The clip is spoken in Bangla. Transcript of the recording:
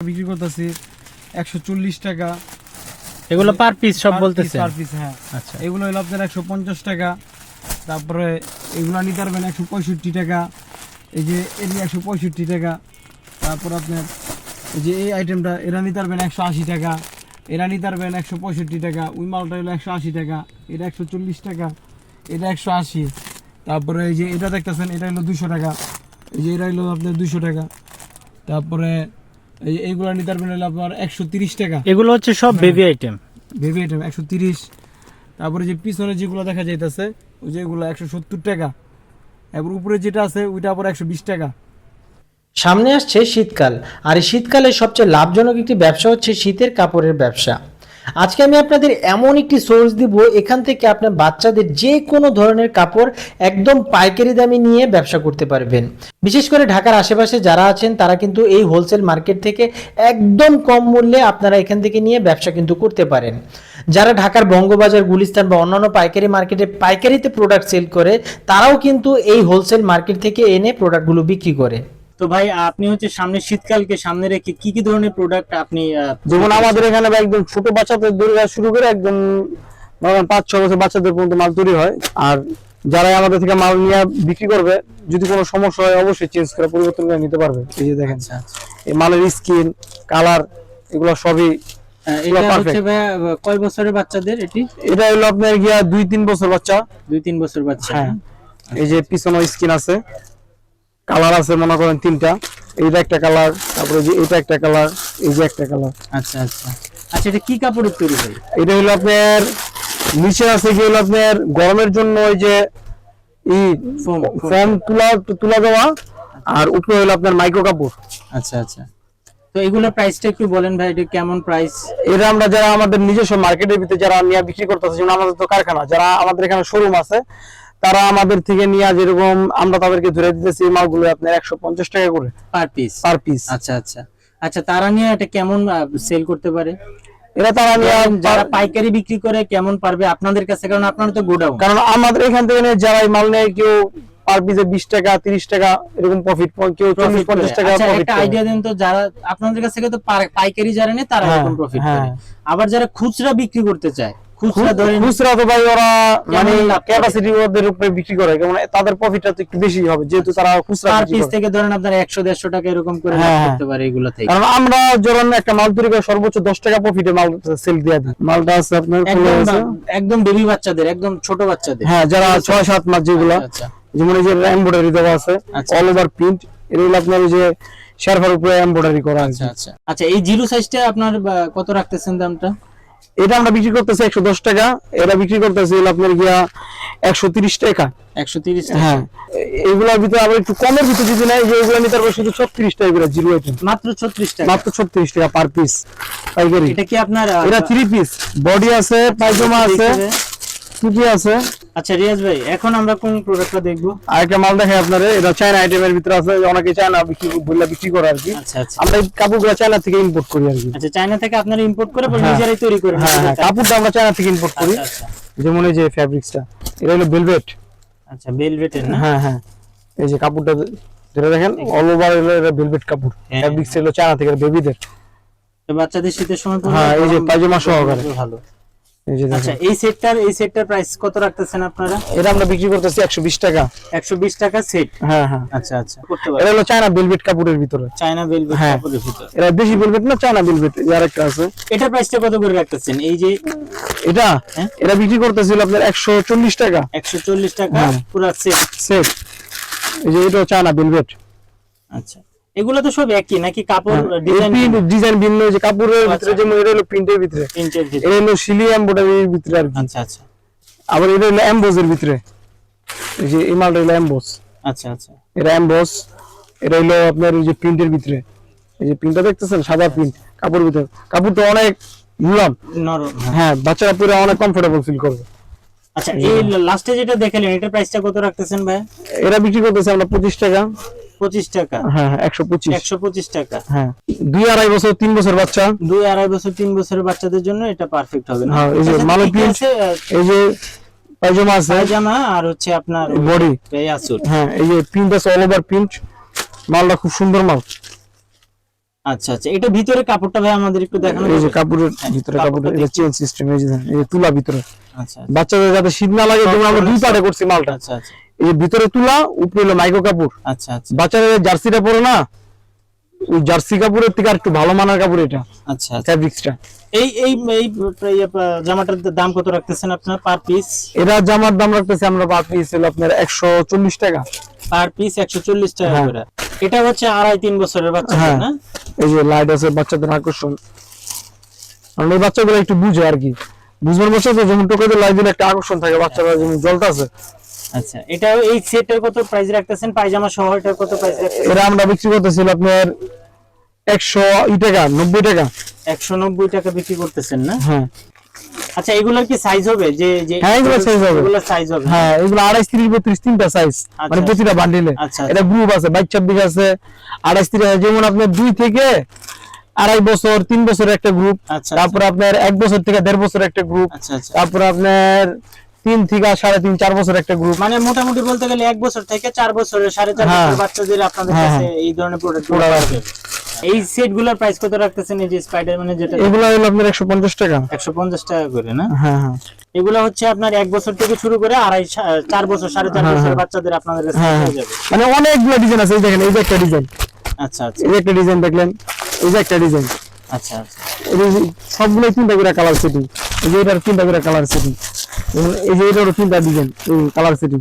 বিক্রি করতেছি একশো চল্লিশ টাকা। এগুলো পার পিস সব বলতেছে পার পিস হ্যাঁ। আচ্ছা। এগুলো হলো আপনার একশো পঞ্চাশ টাকা। তারপরে এগুলো নিতে পারবেন একশো পঁয়ষট্টি টাকা। এই যে এটি একশো পঁয়ষট্টি টাকা। তারপর আপনার এই যে এই আইটেমটা এরা নিতে পারবেন একশো আশি টাকা। এরা নিতে পারবেন একশো পঁয়ষট্টি টাকা। ওই মালটা হলো একশো আশি টাকা। এটা একশো চল্লিশ টাকা। এটা একশো আশি। তারপরে এই যে এটা দেখতেছেন এটা হলো দুশো টাকা। এই যে এটা হলো আপনার দুশো টাকা। তারপরে এইগুলো নিতে পারবেন হলো আপনার একশো তিরিশ টাকা। এগুলো হচ্ছে সব বেবি আইটেম। বেবি আইটেম একশো তিরিশ। তারপরে যে পিছনে যেগুলো দেখা যাইতেছে ওই যেগুলো একশো সত্তর টাকা। এবার উপরে যেটা আছে ওইটা আবার একশো বিশ টাকা। সামনে আসছে শীতকাল। আর এই শীতকালে সবচেয়ে লাভজনক একটি ব্যবসা হচ্ছে শীতের কাপড়ের ব্যবসা। আজকে আমি আপনাদের এমন একটি সোর্স দিব, এখান থেকে আপনার বাচ্চাদের যে কোনো ধরনের কাপড় একদম পাইকারি দামে নিয়ে ব্যবসা করতে পারবেন। বিশেষ করে ঢাকার আশেপাশে যারা আছেন, তারা কিন্তু এই হোলসেল মার্কেট থেকে একদম কম মূল্যে আপনারা এখান থেকে নিয়ে ব্যবসা কিন্তু করতে পারেন। যারা ঢাকার বঙ্গবাজার, গুলিস্তান বা অন্যান্য পাইকারি মার্কেটে পাইকারিতে প্রোডাক্ট সেল করে, তারাও কিন্তু এই হোলসেল মার্কেট থেকে এনে প্রোডাক্টগুলো বিক্রি করে। তো ভাই আপনি হচ্ছে সামনে শীতকালকে সামনে রেখে কি কি ধরনের প্রোডাক্ট আপনি যেমন আমাদের এখানে একদম ছোট বাচ্চাদের দূরে শুরু করে একদম পাঁচ ছ বছর বাচ্চাদের পর্যন্ত মাল তৈরি হয়। আর যারা আমাদের থেকে মাল নিয়ে বিক্রি করবে যদি কোনো সমস্যা হয় অবশ্যই চেঞ্জ করে পরিবর্তন করে নিতে পারবে। এই যে দেখেন আচ্ছা আচ্ছা। এই মালের স্কিন কালার এগুলো সবই কয় বছরের বাচ্চাদের এটি? এটা হলো আপনার গিয়া দুই তিন বছর বাচ্চা। দুই তিন বছর বাচ্চা। হ্যাঁ। এই যে পিছনে স্কিন আছে। কালার আছে মনে করেন তিনটা। এইটা একটা কালার তারপরে যে এটা একটা কালার এই যে একটা কালার। আচ্ছা আচ্ছা। আচ্ছা এটা কি কাপড়ের তৈরি ভাই এটা হলো আপনার নিচে আছে কি হলো আপনার গরমের জন্য ওই যে ই ফোম ফোম। তুলা তুলা দেওয়া আর উপরে হলো আপনার মাইক্রো কাপড়। আচ্ছা আচ্ছা। তো এগুলোর প্রাইসটা একটু বলেন ভাই এটা কেমন প্রাইস এটা আমরা যারা আমাদের নিজস্ব মার্কেটের ভিতরে যারা নিয়ে বিক্রি করতেছে যেমন আমাদের তো কারখানা যারা আমাদের এখানে শোরুম আছে তারা আমাদের থেকে নিয়ে যেরকম আমরা তাদেরকে ধরে দিতেছি মালগুলো আপনার একশো পঞ্চাশ টাকা করে পার পিস পার পিস আচ্ছা আচ্ছা। আচ্ছা তারা নিয়ে এটা কেমন সেল করতে পারে? এটা তারা যারা পাইকারি বিক্রি করে কেমন পারবে আপনাদের কাছে? কারণ আপনার তো গোডাউন। কারণ আমাদের এখান থেকে যারা মাল নেয় কেউ পার পিসে বিশ টাকা তিরিশ টাকা এরকম প্রফিট কেউ চল্লিশ পঞ্চাশ টাকা প্রফিট আচ্ছা, একটা আইডিয়া দেন তো যারা আপনাদের কাছ থেকে তো পাইকারি যারা নেয় তারা হ্যাঁ, এরকম প্রফিট হ্যাঁ। করে। আবার যারা খুচরা বিক্রি করতে চায় খুচরা তো ভাই ওরা মানে ক্যাপাসিটি ওদের উপরে বিক্রি করে কেমন তাদের প্রফিটটা তো একটু বেশি হবে যেহেতু তারা খুচরা পার পিস থেকে ধরেন আপনার একশো দেড়শো টাকা এরকম করে হ্যাঁ, করতে পারে এগুলো থেকে। কারণ আমরা যখন একটা মাল তৈরি করে সর্বোচ্চ দশ টাকা প্রফিটে মাল সেল দিয়ে দিই মালটা আছে আপনার একদম বেবি বাচ্চাদের একদম ছোট বাচ্চাদের। হ্যাঁ যারা ছয় সাত মাস যেগুলো আচ্ছা যেমন এই যে এমব্রয়ডারি দেওয়া আছে আচ্ছা। অল ওভার প্রিন্ট এগুলো আপনার যে শেরফার উপরে এমব্রয়ডারি করা আছে। আচ্ছা আচ্ছা। আচ্ছা এই জিরো সাইজটা আপনার কত রাখতেছেন দামটা? এটা আমরা বিক্রি করতেছি একশো দশ টাকা এটা বিক্রি করতেছি আপনার গিয়া একশো তিরিশ টাকা। একশো তিরিশ হ্যাঁ এগুলোর ভিতরে আবার একটু কমের ভিতরে যদি নেয় যে এগুলো নিতে পারব শুধু ছত্রিশ টাকা এগুলো জিরো আইটেম মাত্র ছত্রিশ টাকা। মাত্র ছত্রিশ টাকা পার পিস পাইকারি। এটা কি আপনার এটা থ্রি পিস বডি আছে পায়জামা আছে কি কি আছে। আচ্ছা রিয়াজ ভাই এখন আমরা কোন প্রোডাক্টটা দেখব? আর একটা মাল দেখে আপনার এটা চায়না আইটেমের ভিতরে আছে অনেকে চায়না বিক্রি বললে বিক্রি করে আর কি আচ্ছা আচ্ছা। আমরা কাপড়গুলো চায়না থেকে ইম্পোর্ট করি আর কি আচ্ছা চায়না থেকে আপনারা ইম্পোর্ট করে পরে হ্যাঁ। নিজেরাই তৈরি করে হ্যাঁ হ্যাঁ কাপড়টা আমরা চায়না থেকে ইম্পোর্ট করি। আচ্ছা আচ্ছা। যেমন এই যে ফ্যাব্রিক্সটা এটা হলো ভেলভেট আচ্ছা ভেলভেটের না? হ্যাঁ হ্যাঁ। এই যে কাপড়টা যেটা দেখেন অল ওভার এটা ভেলভেট কাপড়। ফ্যাব্রিক্স হলো চায়না থেকে বেবিদের বাচ্চাদের শীতের সময় হ্যাঁ, এই যে পায়জামা সহকারে। ভালো। আচ্ছা এই সেটটার এই সেটটার প্রাইস কত রাখতেছেন আপনারা? এটা আমরা বিক্রি করতেছি একশো বিশ টাকা। একশো বিশ টাকা সেট হ্যাঁ হ্যাঁ। আচ্ছা আচ্ছা। করতে এটা পারেন হলো চায়না ভেলভেট কাপড়ের ভিতরে। চায়না ভেলভেট হ্যাঁ। কাপড়ের ভিতর। এটা বেশি ভেলভেট না চায়না ভেলভেট আর একটা আছে। এটার প্রাইসটা কত করে রাখতেছেন? এই যে এটা? হ্যাঁ। এটা বিক্রি করতেছিল আপনার একশো চল্লিশ টাকা। একশো চল্লিশ টাকা হ্যাঁ। পুরো সেট সেট এই যে এটা চায়না ভেলভেট আচ্ছা। এগুলো তো সব একই নাকি কাপড় হ্যাঁ। ডিজাইন ডিজাইন ভিন্ন যে কাপড়ের ভিতরে আচ্ছা। যেমন এটা হলো প্রিন্টের ভিতরে। প্রিন্টের ভিতর। এটা হলো সিলি এমব্রয়ডারির ভিতরে আর আচ্ছা আচ্ছা। আবার এটা হলো এমবোজের ভিতরে। এই যে এই মালটা হলো এমবোস আচ্ছা আচ্ছা। এটা এমবোস এটা হলো আপনার এই যে প্রিন্টের ভিতরে। এই যে প্রিন্টটা দেখতেছেন? সাদা প্রিন্ট কাপড়ের ভিতরে। কাপড় তো অনেক মুলাম নরম হ্যাঁ। হ্যাঁ বাচ্চারা পরে অনেক কমফোর্টেবল ফিল করবে। আচ্ছা এই লাস্টে যেটা দেখালেন এটার প্রাইসটা কত রাখতেছেন ভাই? এরা বিক্রি করতেছে আমরা পঁচিশ টাকা। পঁচিশ টাকা। হ্যাঁ একশো পঁচিশ। একশো পঁচিশ টাকা। হ্যাঁ। দুই আড়াই বছর তিন বছর বাচ্চা? দুই আড়াই বছর তিন বছরের বাচ্চাদের জন্য এটা পারফেক্ট হবে না। হ্যাঁ, এই যে? আহ, এই যে পায়জামা আছে? পায়জামা আর হচ্ছে আপনার বডি? পেয়াসুট হ্যাঁ এই যে প্রিন্ট আছে অল ওভার প্রিন্ট মালটা খুব সুন্দর মাল। আচ্ছা আচ্ছা এটা ভিতরে কাপড়টা ভাই আমাদের একটু দেখানো এই যে কাপড়ের হ্যাঁ, ভিতরে কাপড়টা এটা চেন সিস্টেম এই যে এই তুলা ভিতরে। আচ্ছা বাচ্চাদের যাতে শীত না লাগে যেমন আমরা দুই পাটে করছি মালটা। আচ্ছা আচ্ছা। এই ভিতরে তুলা উপরে হলো মাইক্রো কাপড়। আচ্ছা আচ্ছা। বাচ্চাদের জার্সিটা পরে না ওই জার্সি কাপড়ের থেকে আর একটু ভালো মানার কাপড় এটা আচ্ছা আচ্ছা। ফ্যাব্রিক্সটা এই এই এই ইয়ে, জামাটার দাম কত রাখতেছেন আপনার পার পিস এটা জামার দাম রাখতেছি আমরা পার পিস হলো আপনার একশো চল্লিশ টাকা। পার পিস একশো চল্লিশ টাকা হ্যাঁ। করে। এটা হচ্ছে আড়াই তিন বছরের বাচ্চা হ্যাঁ। না? এই যে লাইট আছে বাচ্চাদের আকর্ষণ। এই বাচ্চাগুলো একটু বুঝে আর কি। বুঝবার বছর তো যেমন টোকাতে লাইট দিলে একটা আকর্ষণ থাকে বাচ্চারা যেমন জলটা আছে আচ্ছা এটা এই সেটের কত প্রাইস রাখতেছেন? পায়জামা সহ এটার কত প্রাইস রাখতেছেন? এরা আমরা বিক্রি করতেছিল আপনার একশো ই টাকা নব্বই টাকা। একশো নব্বই টাকা বিক্রি করতেছেন না? হ্যাঁ। আচ্ছা এগুলোর কি সাইজ হবে? যে যে হ্যাঁ, এগুলোর size হবে। এগুলোর সাইজ হবে। হ্যাঁ এগুলো আড়াইশ তিরিশ বত্রিশ তিনটা সাইজ মানে আচ্ছা। প্রতিটা বান্ডিলে আচ্ছা, এটা গ্রুপ আছে বাইশ ছাব্বিশ আছে আড়াইশ তিরিশ আছে। যেমন আপনার দুই থেকে আড়াই বছর তিন বছরের একটা গ্রুপ আচ্ছা তারপরে আপনার এক বছর থেকে দেড় বছর একটা গ্রুপ আচ্ছা আচ্ছা। তারপরে আপনার তিন থেকে সাড়ে তিন চার বছর একটা গ্রুপ মানে মোটামুটি বলতে গেলে এক বছর থেকে চার বছর সাড়ে চার হ্যাঁ। বছর বাচ্চাদের আপনাদের হ্যাঁ, কাছে এই ধরনের প্রোডাক্ট আছে। এই সেটগুলোর প্রাইস কত রাখতেছেন? এই যে স্পাইডারম্যানের যেটা এগুলো হলো আপনার একশো পঞ্চাশ টাকা। একশো পঞ্চাশ টাকা করে না? হ্যাঁ হ্যাঁ। এগুলো হচ্ছে আপনার এক বছর থেকে শুরু করে আড়াই চার বছর সাড়ে চার বছর হ্যাঁ। বাচ্চাদের আপনাদের কাছে হ্যাঁ, হয়ে হ্যাঁ। যাবে। মানে অনেকগুলো ডিজাইন আছে। এই দেখেন এই যে একটা ডিজাইন আচ্ছা আচ্ছা। এই যে একটা ডিজাইন দেখলেন। এই যে একটা ডিজাইন আচ্ছা আচ্ছা। সবগুলো তিনটা করে কালার সেটিং এই যে এটার তিনটা করে কালার সেটিং এই যে এটারও তিনটা ডিজাইন কালার সেটিং